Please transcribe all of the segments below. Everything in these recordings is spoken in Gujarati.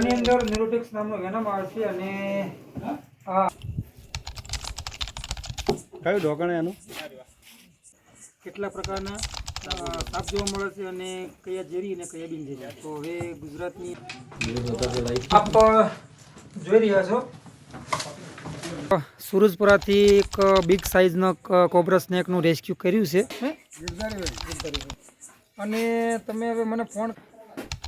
આની અંદર ન્યુરોટિક્સ નામનો વેનમ આવશે અને આ કયું ઢોકણ એનું? કેટલા પ્રકારના? સાપ જોવા મળે છે અને કયા ઝેરી અને કયા બિનઝેરી તો હવે ગુજરાતની આપ જોઈ રહ્યા છો. સુરજપુરાથી એક બિગ સાઇઝનો કોબ્રા સ્નેકનું રેસ્ક્યુ કર્યું છે. અને તમે હવે મને ફોન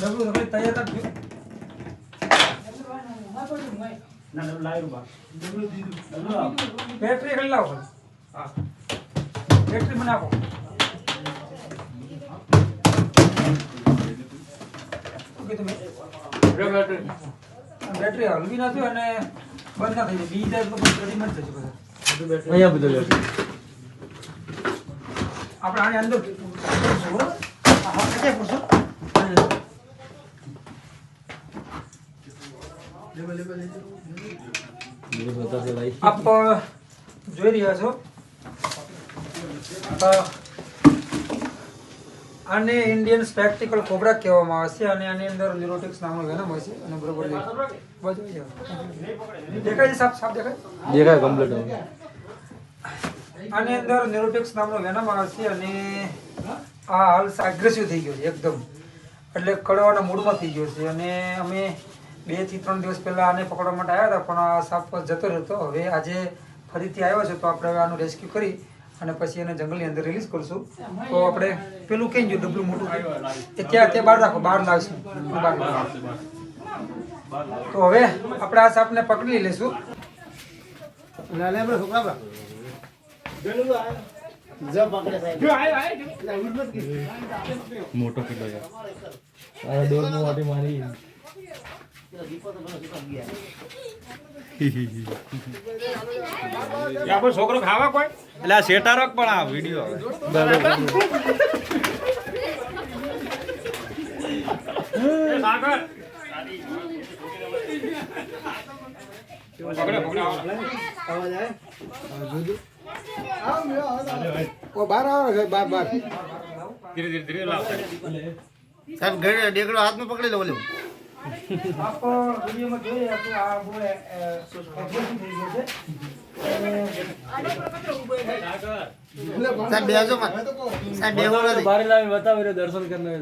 હવે તૈયાર રાખજો બેટરી કરી લાવો. હા. બેટરી મને આપો ઓકે તમે બેટરી હલવી નથી અને બંધ ના થઈ બી તો પછી રેડીમેડ થશે બધા. અહીંયા બધું લે આપણે આની અંદર પૂરશું, બરોબર? હા, હા, ક્યાં પૂરશું? આની અંદર. આપ જોઈ રહ્યા છો? આને ઇન્ડિયન સ્પેક્ટિકલ કોબરા કહેવામાં આવે છે અને આની અંદર ન્યુરોટિક્સ નામનો વેનમ હોય છે અને બરોબર બાજુ દેખાય છે સાપ સાપ દેખાય? દેખાય કમ્પ્લીટ આની અંદર ન્યુરોટિક્સ નામનો વેનમ આવે છે અને આ હાલ એગ્રેસિવ થઈ ગયો છે એકદમ. એટલે કડવાના મૂડમાં થઈ ગયો છે અને અમે બેથી ત્રણ દિવસ પહેલા આને પકડવા માટે આવ્યા હતા પણ આ સાપ જતો રહેતો હવે આજે ફરીથી આવ્યો છે તો આપણે હવે આનું રેસ્ક્યુ કરી અને પછી એને જંગલની અંદર રિલીઝ કરશું. તો આપણે પેલું કઈ ગયું ડબલું મોટું? એ ત્યાં તે બહાર રાખો બહાર લાવશું. તો હવે આપણે આ સાપને પકડી લઈશું મોટો કિલો યાર આ દોરનું વાટી મારી. છોકરો ખાવા કોઈ? એટલે આ શેટારક પણ આ વીડિયો લાવ. સાહેબ ડેકડો હાથમાં પકડી લો ઓલું. આપ વિડીયોમાં જોઈ રહ્યા પકડી આ બહુ પકડી થઈ ગયો છે. રહ્યો દર્શન કરીને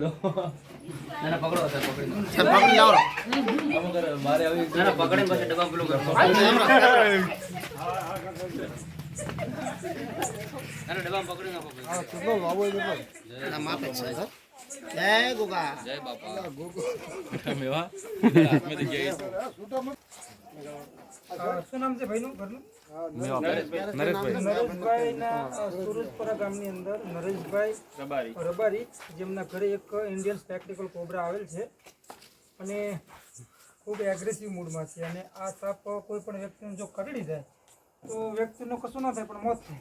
શું નામ છે? ભાઈનું ઘરનું? નરેશભાઈ. નરેશભાઈના અ, સુરજપરા ગામની અંદર નરેશભાઈ રબારી. રબારી જેમના ઘરે એક ઇન્ડિયન સ્પેક્ટિકલ કોબરા આવેલ છે. અને ખૂબ એગ્રેસિવ મૂડમાં છે. અને આ સાપ કોઈ પણ વ્યક્તિને જો કરડી જાય તો વ્યક્તિનું કશું ના થાય પણ મોત થાય.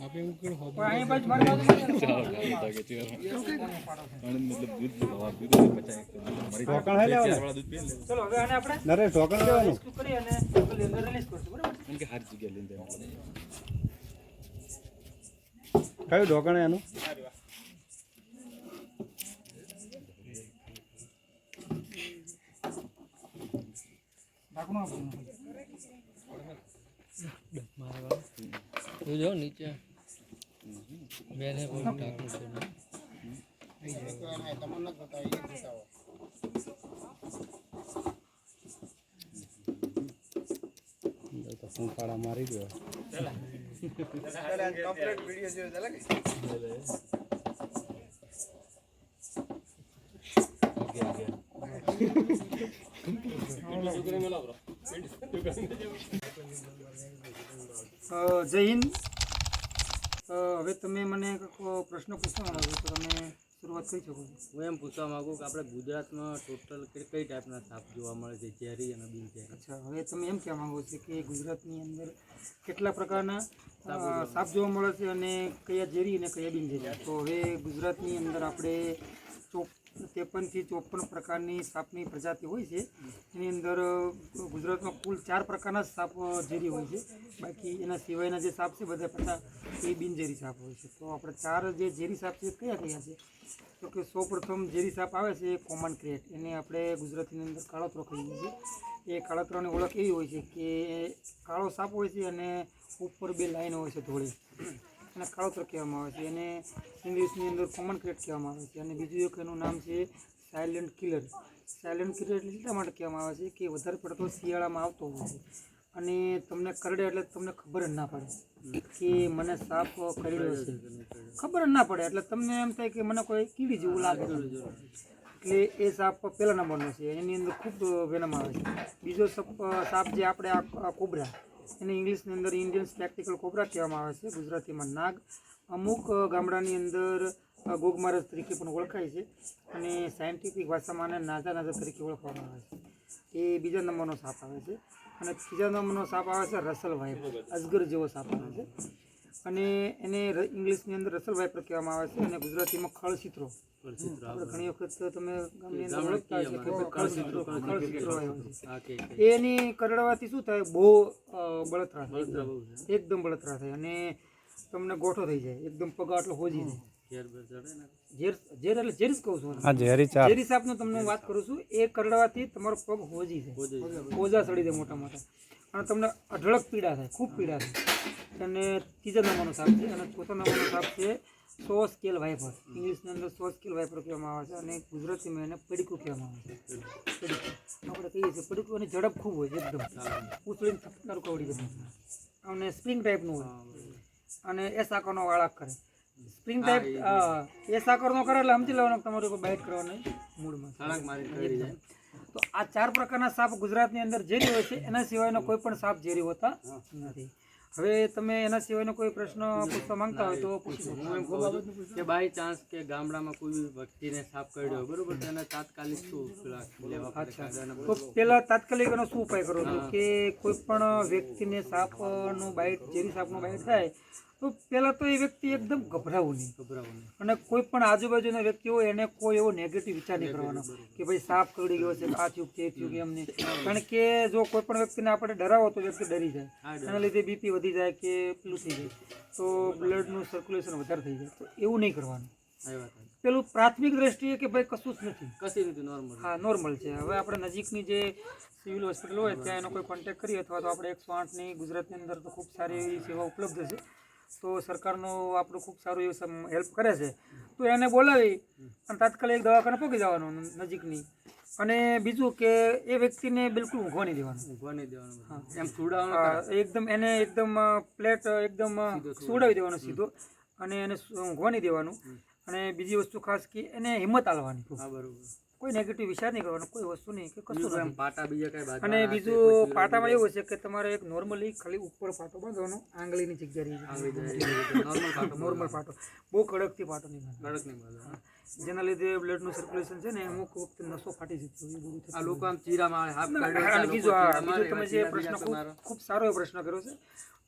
હોવે. પણ અહીં બાજુ મારી બાજુ ઢોકણ હે લેવાનું? ચલો હવે આને આપણે નરેશ ઢોકણ લેવાનું? કરી અને અંદર રિલીઝ કરશું બરાબર કયું ઢોકણ એનું? ઢાંકણું આપવાનું જો નીચે. બેને કોઈ ઢાંકું છે નહીં. તમને બતાવી બતાવો તો ફૂંફાળા મારી ગયો કમ્પ્લીટ વિડિયો જોયો ચાલે કે જય હિન્દ. હવે તમે મને પ્રશ્ન પૂછવા માંગો તો તમે શરૂઆત કરી શકો છો. હું એમ પૂછવા માંગુ કે આપણે ગુજરાતમાં ટોટલ કઈ ટાઈપના સાપ જોવા મળે છે ઝેરી અને બિનઝેરી? અચ્છા હવે તમે એમ કહેવા માંગો છો કે ગુજરાતની અંદર કેટલા પ્રકારના સાપ જોવા મળે. છે અને કયા ઝેરી અને કયા બિનઝેરી? તો હવે ગુજરાતની અંદર આપણે ચોપ ત્રેપનથી ચોપન પ્રકારની સાપની પ્રજાતિ હોય છે. એની અંદર ગુજરાતમાં કુલ ચાર પ્રકારના સાપ ઝેરી હોય છે. બાકી એના સિવાયના જે સાપ છે, બધા બધા એ બિનઝેરી સાપ હોય છે. તો આપણે ચાર જે ઝેરી સાપ છે કયા કયા છે? તો કે સૌ પ્રથમ ઝેરી સાપ આવે છે, એ કોમન ક્રેટ એને આપણે ગુજરાતીની અંદર કાળોતરો કહીએ છીએ. એ કાળોતરોની ઓળખ એવી હોય છે કે કાળો સાપ હોય છે અને ઉપર બે લાઈનો હોય છે ધોળી. એને કાળોતર કહેવામાં આવે છે. એને ઇંગ્લિશની અંદર કોમન ક્રેટ કહેવામાં આવે છે. અને બીજું એક એનું નામ છે સાયલન્ટ કિલર સાયલન્ટ કિલર એટલે એટલા માટે કહેવામાં આવે છે કે વધારે પડતો શિયાળામાં આવતો હોય છે. અને તમને કરડે એટલે તમને ખબર જ ના પડે કે મને સાપ કરડ્યો છે. ખબર જ ના પડે એટલે તમને એમ થાય કે મને કોઈ કીડી જેવું લાગે એટલે એ સાપ પહેલા નંબરનો છે. એની અંદર ખૂબ વેનમ આવે છે. બીજો સાપ જે આપણે આ કોબરા એને ઇંગ્લિશની અંદર ઇન્ડિયન સ્પેક્ટિકલ કોબરા કહેવામાં આવે છે. ગુજરાતીમાં નાગ. અમુક ગામડાની અંદર ગોગમારસ તરીકે પણ ઓળખાય છે અને સાયન્ટિફિક ભાષામાં આને નાજા નાજા તરીકે ઓળખવામાં આવે છે. એ બીજા નંબરનો સાપ આવે છે અને ત્રીજા નંબરનો સાપ આવે છે રસલ વાઇપ અજગર જેવો સાપ આવે છે. અને એને ઇંગ્લિશની અંદર રસલ વાઇપર કહેવામાં આવે છે અને ગુજરાતીમાં ખળસિત્રો. ઘણી વખત તમે એની કરડવાથી શું થાય? બહુ બળતરા. થાય એકદમ બળતરા થાય અને તમને ગોઠો થઈ જાય. એકદમ પગ આટલો હોજી ઝેર ઝેર એટલે ઝેર જ કહું છું ઝેરી સાપનું તમને વાત કરું છું એ કરડવાથી તમારો પગ હોજી જાય. હોજા સડી જાય મોટા મોટા અને તમને અઢળક પીડા થાય ખૂબ પીડા થાય. અને ત્રીજા નંબરનો સાપ છે અને ચોથા નંબરનો સાપ છે સો સ્કેલ વાઇપર. ઇંગ્લિશની અંદર સો સ્કેલ વાઇપર કહેવામાં આવે છે અને ગુજરાતીમાં એને પડીકું કહેવામાં આવે છે. પડીકું. આપણે કહીએ છીએ પડીકું એની ઝડપ ખૂબ હોય છે એકદમ. ઉછળીને થપકારું કવડી જાય અને સ્પ્રિંગ ટાઈપનું હોય. અને એ સાકરનો વાળાક કરે. સ્પ્રિંગ ટાઈપ એ સાકરનો કરે એટલે સમજી લેવાનું તમારે કોઈ બાઇટ કરવાની જાય તો આ ચાર પ્રકારના સાપ ગુજરાતની અંદર ઝેરી હોય છે એના સિવાયનો કોઈ પણ સાપ ઝેરી હોતા નથી. હવે તમે એના સિવાયનો કોઈ પ્રશ્ન પૂછવા માંગતા હોય તો પૂછી શકો. હું એમ કહું કે બાય ચાન્સ કે ગામડામાં કોઈ વ્યક્તિને સાપ કરડ્યો હોય, બરોબર તેને તાત્કાલિક શું તો પેલા તાત્કાલિક એનો શું ઉપાય કરો છો? કે કોઈ પણ વ્યક્તિને સાપનું બાઇટ ઝેરી સાપનું બાઇટ થાય તો પહેલાં તો એ વ્યક્તિ એકદમ ગભરાવું નહીં ગભરાવું નહીં. અને કોઈ પણ આજુબાજુના વ્યક્તિ હોય એને કોઈ એવો નેગેટિવ વિચાર નહીં કરવાનો કે ભાઈ સાપ કરડી ગયો છે આ થયું તે થયું કે એમ નહીં. કારણ કે જો કોઈ પણ વ્યક્તિને આપણે ડરાવો તો વ્યક્તિ ડરી જાય. એના લીધે બીપી વધી જાય કે પેલું થઈ જાય. તો બ્લડનું સર્ક્યુલેશન વધારે થઈ જાય. તો એવું નહીં કરવાનું. પેલું પ્રાથમિક દ્રષ્ટિએ કે ભાઈ કશું જ નથી. કશી રીતે નોર્મલ હા નોર્મલ છે. હવે આપણે નજીકની જે સિવિલ હોસ્પિટલ હોય ત્યાં એનો કોઈ કોન્ટેક્ટ કરીએ અથવા તો આપણે એકસો આઠની ગુજરાતની અંદર તો ખૂબ સારી એવી સેવા ઉપલબ્ધ છે. તો સરકારનો આપણું ખૂબ સારું એવું હેલ્પ કરે છે. તો એને બોલાવી અને તાત્કાલિક દવાખાને પહોંચી જવાનું નજીકની. અને બીજું કે એ વ્યક્તિને બિલકુલ ઊંઘવા નહીં દેવાનું. ઊંઘવા નહીં દેવાનું. એમ સુડાવવાનું એકદમ એને એકદમ પ્લેટ એકદમ સુવડાવી દેવાનો સીધો. અને એને ઊંઘવા નહીં દેવાનું. અને બીજી વસ્તુ ખાસ કે એને હિંમત આલવાની. બરોબર. કોઈ નેગેટિવ વિચાર નહીં કરવાનો કોઈ વસ્તુ નહીં કે કશું એમ પાટા બીજા કઈ બાજુ અને બીજું પાટામાં એવું છે કે તમારે એક નોર્મલી ખાલી ઉપર પાટો બાંધવાનો આંગળીની જગ્યા રહી નોર્મલ પાટો નોર્મલ પાટો. બહુ કડકથી પાટો નહીં કડક નહીં બાજુ જેના લીધે બ્લડનું સર્ક્યુલેશન છે ને અમુક વખતે નસો ફાટી જતો એ બધું આ લોકો આમ ચીરામાં કાઢે બીજું તમે જે પ્રશ્ન ખૂબ સારો એવો પ્રશ્ન કર્યો છે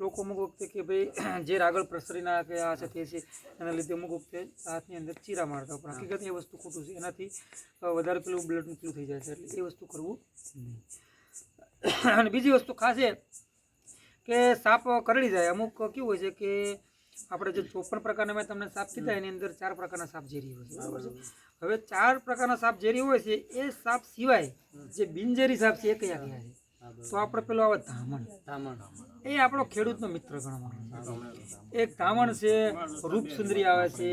લોકો અમુક વખતે કે ભાઈ જે આગળ પ્રસરી ના કે આ છે તે છે એના લીધે અમુક વખતે હાથની અંદર ચીરા મારતા પણ હકીકત એ વસ્તુ ખોટું છે. એનાથી વધારે પેલું બ્લડનું પેલું થઈ જાય છે. એટલે એ વસ્તુ કરવું નહીં. અને બીજી વસ્તુ ખાસ એ કે સાપ કરડી જાય. અમુક કેવું હોય છે કે આપણે જે ચોપન પ્રકારના મેં તમને સાપ કીધા એની અંદર ચાર પ્રકારના સાપ ઝેરી હોય છે બરાબર છે? હવે ચાર પ્રકારના સાપ ઝેરી હોય છે એ સાપ સિવાય જે બિનઝેરી સાપ છે એ કયા કયા છે? તો આપણે પેલો આવે ધામણ. ધામણ. એ આપણો ખેડૂતનો મિત્ર ગણવાનો એક ધામણ છે રૂપસુંદરી આવે છે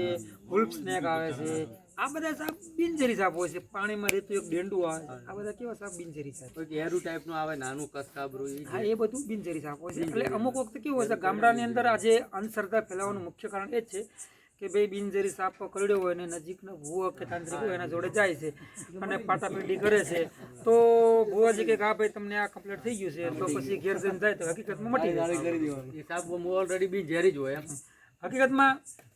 હુલ્પ સ્નેક આવે છે આ બધા સાપ બિનજેરી સાપ હોય છે. પાણીમાં રહેતું એક ડેન્ડું આવે આ બધા કેવા સાપ બિનઝેરી સાપ એરુ ટાઈપનું આવે નાનું કસકાબરું હા એ બધું બિનજરી સાપ હોય છે. એટલે અમુક વખત કેવું હોય છે ગામડાની અંદર આજે અંધશ્રદ્ધા ફેલાવાનું મુખ્ય કારણ એ જ છે કે ભાઈ બિનઝેરી સાપ કરડ્યો હોય અને નજીકનો ભૂવો કે તાંત્રિક હોય એના જોડે જાય છે અને પાટાપીટી કરે છે. તો ભુવાજી કે હા ભાઈ તમને આ કમ્પ્લીટ થઈ ગયું છે. તો પછી ઘેર જઈને જાય તો હકીકતમાં મટી જાય. સાપ ઓલરેડી બિનજેરી જ હોય એમ. હકીકતમાં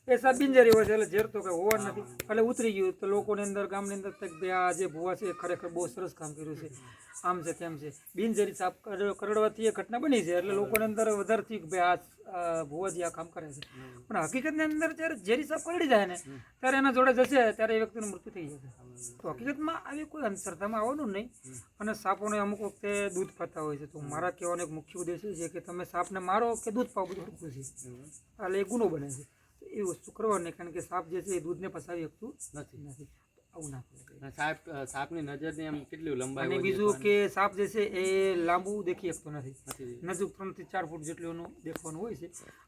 એ સાપ બિનજરી હોય છે, એટલે ઝેર તો કઈ હોવા નથી. એટલે ઉતરી ગયું તો લોકોની અંદર, ગામની અંદર તક ભાઈ આ જે ભુવા છે, એ ખરેખર બહુ સરસ કામ કર્યું છે. આમ છે તેમ છે. બિનઝેરી સાપ કરડવાથી એ ઘટના બની છે, એટલે લોકોની અંદર વધારે થયું કે ભાઈ આ ભૂવાજી આ કામ કરે છે. પણ હકીકતની અંદર જ્યારે ઝેરી સાપ કરડી જાય ને, ત્યારે એના જોડે જશે, ત્યારે એ વ્યક્તિનું મૃત્યુ થઈ જશે. તો હકીકતમાં આવી કોઈ અંધશ્રદ્ધામાં આવવાનું નહીં. અને સાપોને અમુક વખતે દૂધ પાતા હોય છે. તો મારા કહેવાનો એક મુખ્ય ઉદ્દેશ છે કે તમે સાપને મારો કે દૂધ પાવ બધું હરખું છે. એટલે એ ગુનો બને છે. એ વસ્તુ કરવાની કારણ કે સાપ જે છે એ દૂધને પસાવી શકતું નથી. નથી. આવું ના કરવું સાપ સાપની નજરની એમ કેટલી લંબાઈ અને બીજું કે સાપ જે છે એ લાંબુ દેખી શકતો નથી. નજીક ત્રણથી ચાર ફૂટ જેટલું એનું દેખવાનું હોય છે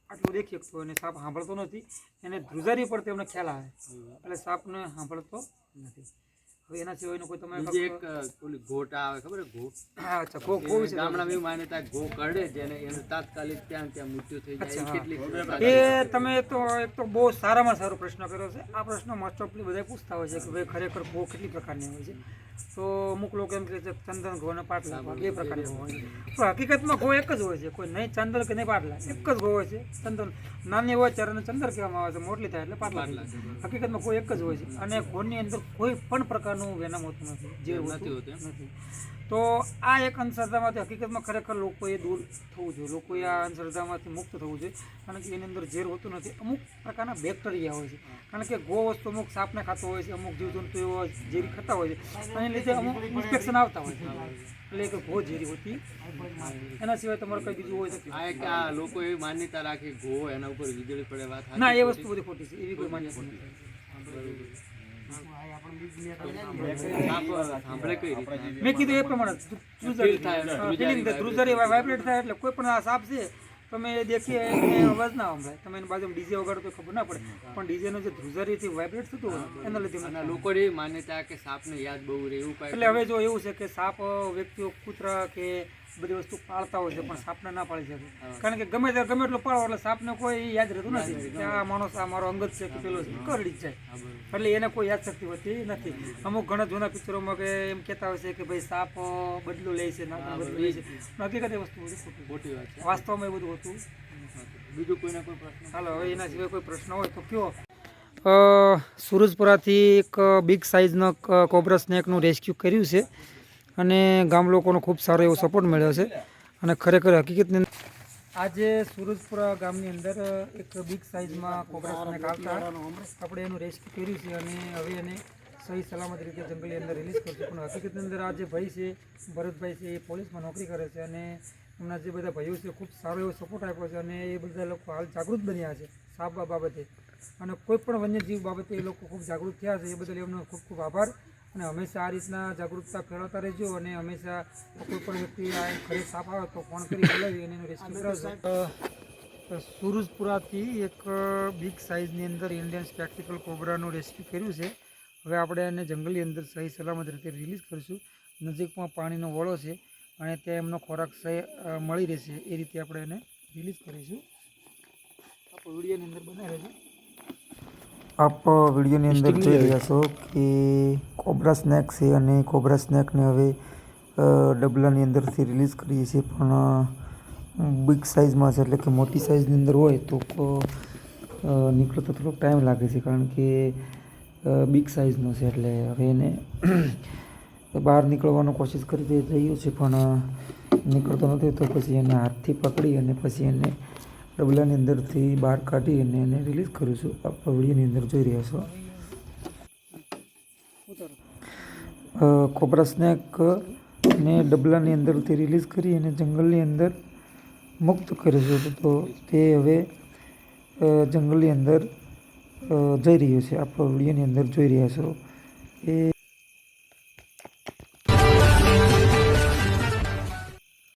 આટલું દેખી શકતો હોય અને સાપ સાંભળતો નથી. એને ધ્રુજારી પર તેમને ખ્યાલ આવે. એટલે સાપને સાંભળતો નથી. એના સિવાયનું કોઈ તમે બીજી એક ઓલી ઘોટા આવે ખબર છે? ઘોટ. અચ્છા ઘો ઘો વિશે ગામડા મેં માન્યતા ઘો કરડે જેને એનું તાત્કાલિક ત્યાં ત્યાં મૃત્યુ થઈ જાય કેટલી એ તમે તો એક તો બહુ સારામાં સારો પ્રશ્ન કર્યો છે. આ પ્રશ્ન મોસ્ટ ઓફલી બધા પૂછતા હોય છે કે ભાઈ ખરેખર ગો કેટલી પ્રકારની હોય છે. તો અમુક લોકો એમ કહે છે ચંદન અને પાટલા બે પ્રકારની ગો હોય પણ હકીકતમાં ગો એક જ હોય છે. કોઈ નહીં ચંદન કે નહીં પાટલા એક જ ગો હોય છે. ચંદન નાની હોય ત્યારે ચંદર કહેવામાં આવે છે. મોટલી થાય એટલે પાટલા હકીકતમાં કોઈ એક જ હોય છે. અને ઘોની અંદર કોઈ પણ પ્રકારનું વેનમ હોતું નથી જે નથી હોતું નથી. તો આ એક અંધશ્રદ્ધામાંથી હકીકતમાં ખરેખર લોકોએ દૂર થવું જોઈએ. લોકોએ આ અંધશ્રદ્ધામાંથી મુક્ત થવું જોઈએ. કારણ કે એની અંદર ઝેર હોતું નથી. અમુક પ્રકારના બેક્ટેરિયા હોય છે. કારણ કે ગો વસ્તુ અમુક સાપને ખાતો હોય છે અમુક જીવજંતુ એવો ઝેરી ખાતા હોય છે. અને લીધે અમુક ઇન્ફેક્શન આવતા હોય છે. એટલે કે ગો ઝેરી હોતી એના સિવાય તમારે કઈ બીજું હોય છે આ એક આ લોકો એવી માન્યતા રાખે ગો એના ઉપર વીજળી પડે વાત ના એ વસ્તુ બધી ખોટી છે. એવી કોઈ માન્યતા નથી. મેં કીધું એ પ્રમાણે ધ્રુજારી વાઇબ્રેટ થાય એટલે કોઈ પણ આ સાપ છે તમે એ દેખીએ એને અવાજ ના સંભળાય તમે એની બાજુમાં ડીજે વગાડો તો ખબર ના પડે. પણ ડીજેનો જે ધ્રુજરીથી વાઇબ્રેટ થતું હોય એના લીધે લોકોની એવી માન્યતા કે સાપને યાદ બહુ રહે એવું એટલે હવે જો એવું છે કે સાપ વ્યક્તિઓ કૂતરા કે બધી વસ્તુ પાળતા હોય છે પણ સાપને ના પાળી શકે. કારણ કે ગમે ત્યારે ગમે એટલું પાળો એટલે સાપને કોઈ યાદ રહેતું નથી. કે આ માણસ આ મારો અંગત છે કે પેલો છે કરડી જ જાય. એટલે એને કોઈ યાદ શક્તિ હોતી નથી. અમુક ઘણા જૂના પિક્ચરોમાં કે એમ કહેતા હોય છે કે ભાઈ સાપ બદલો લે છે ના બદલો લે છે. હકીકત એ વસ્તુ બધી ખોટી વાત છે. વાસ્તવમાં એ બધું હોતું બીજું કોઈને કોઈ પ્રશ્ન? હાલો હવે એના સિવાય કોઈ પ્રશ્ન હોય તો કયો. સુરજપુરાથી એક બિગ સાઇઝનો કોબ્રા સ્નેકનું રેસ્ક્યુ કર્યું છે. અને ગામ લોકોનો ખૂબ સારો એવો સપોર્ટ મળ્યો છે. અને ખરેખર હકીકતની આજે સુરજપુરા ગામની અંદર એક બિગ સાઇઝમાં કોબ્રા સ્નેક આપણે એનું રેસ્ક્યુ કર્યું છે અને હવે એને સહી સલામત રીતે જંગલની અંદર રિલીઝ કરશું. પણ હકીકતની અંદર આ જે ભાઈ છે, ભરતભાઈ છે, એ પોલીસમાં નોકરી કરે છે અને એમના જે બધા ભાઈઓ છે, ખૂબ સારો એવો સપોર્ટ આપ્યો છે અને એ બધા લોકો હાલ જાગૃત બન્યા છે સાપ બાબતે. અને કોઈ પણ વન્યજીવ બાબતે એ લોકો ખૂબ જાગૃત થયા છે. એ બદલ એમનો ખૂબ ખૂબ આભાર. અને હંમેશા આ રીતના જાગૃતતા ફેલાવતા રહેજો અને હંમેશા કોઈ પણ વ્યક્તિ આ ખરી સાફ આવે તો ફોન કરી બોલાવી અને એનું રેસ્ક્યુ કરાવજો. સુરજપુરાથી એક બિગ સાઇઝની અંદર ઇન્ડિયન સ્પેક્ટિકલ કોબરાનું રેસ્ક્યુ કર્યું છે. હવે આપણે એને જંગલની અંદર સહી સલામત રીતે રિલીઝ કરીશું. નજીકમાં પાણીનો વળો છે અને ત્યાં એમનો ખોરાક સહી મળી રહેશે. એ રીતે આપણે એને રિલીઝ કરીશું. વિડીયોની અંદર બનાવી રહેજો. આપ વિડીયોની અંદર જોઈ રહ્યા છો કે કોબરા સ્નેક છે અને કોબરા સ્નેકને હવે ડબલાની અંદરથી રિલીઝ કરીએ છીએ. પણ બિગ સાઇઝમાં છે એટલે કે મોટી સાઇઝની અંદર હોય તો નીકળતો થોડોક ટાઈમ લાગે છે કારણ કે બિગ સાઇઝનો છે એટલે હવે એને બહાર નીકળવાનો કોશિશ કરી રહ્યો છે પણ નીકળતો નથી તો પછી એને હાથથી પકડી અને પછી એને ડબલાની અંદરથી બહાર કાઢી અને એને રિલીઝ કરું છું. આપ વિડીયોની અંદર જોઈ રહ્યા છો. કોપરા સ્નેક ને ડબલાની અંદરથી રિલીઝ કરી અને જંગલની અંદર મુક્ત કરીશું તો તે હવે જંગલની અંદર જઈ રહ્યું છે. આપ વિડીયોની અંદર જોઈ રહ્યા છો. એ